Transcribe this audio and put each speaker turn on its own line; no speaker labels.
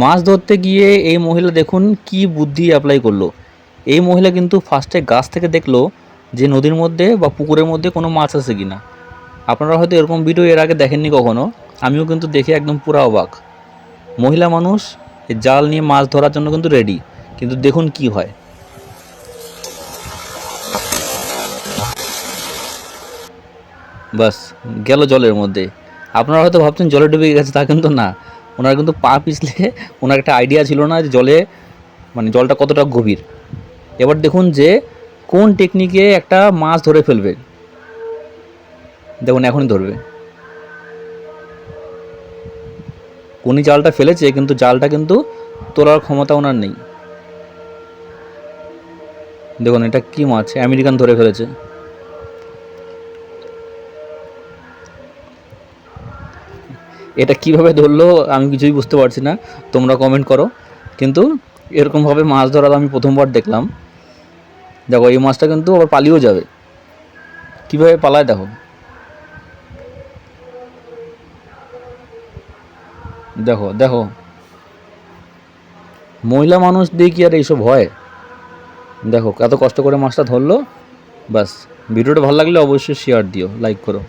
মাছ ধরতে গিয়ে এই মহিলা দেখুন কি বুদ্ধি অ্যাপ্লাই করল। এই মহিলা কিন্তু ফার্স্টে গাছ থেকে দেখল যে নদীর মধ্যে বা পুকুরের মধ্যে কোনো মাছ আছে কিনা। আপনারা হয়তো এরকম ভিডিও এর আগে দেখেননি কখনো, আমিও কিন্তু দেখে একদম পুরা অবাক। মহিলা মানুষ জাল নিয়ে মাছ ধরার জন্য কিন্তু রেডি কিন্তু দেখুন কি হয়। বাস, গেল জলের মধ্যে। আপনারা হয়তো ভাবছেন জলে ডুবে গেছে, তা কিন্তু না। ওনার কিন্তু পা পিছলে ওনার একটা আইডিয়া ছিল না যে জলে মানে জলটা কতটা গভীর। এবার দেখুন যে কোন টেকনিকে একটা মাছ ধরে ফেলবে। দেখুন, এখনই ধরবে। উনি জালটা ফেলেছে, কিন্তু জালটা কিন্তু তোলার ক্ষমতা ওনার নেই। দেখুন, এটা কি মাছ? আমেরিকান ধরে ফেলেছে। এটা কীভাবে ধরলো আমি কিছুই বুঝতে পারছি না। তোমরা কমেন্ট করো। কিন্তু এরকমভাবে মাছ ধরা আমি প্রথমবার দেখলাম। দেখো, এই মাছটা কিন্তু আবার পালিয়েও যাবে। কীভাবে পালায় দেখো। দেখো দেখো। মহিলা মানুষ দিয়ে কি আর এইসব হয়? দেখো, এত কষ্ট করে মাছটা ধরলো। ব্যাস, ভিডিওটা ভালো লাগলে অবশ্যই শেয়ার দিও লাইক করো।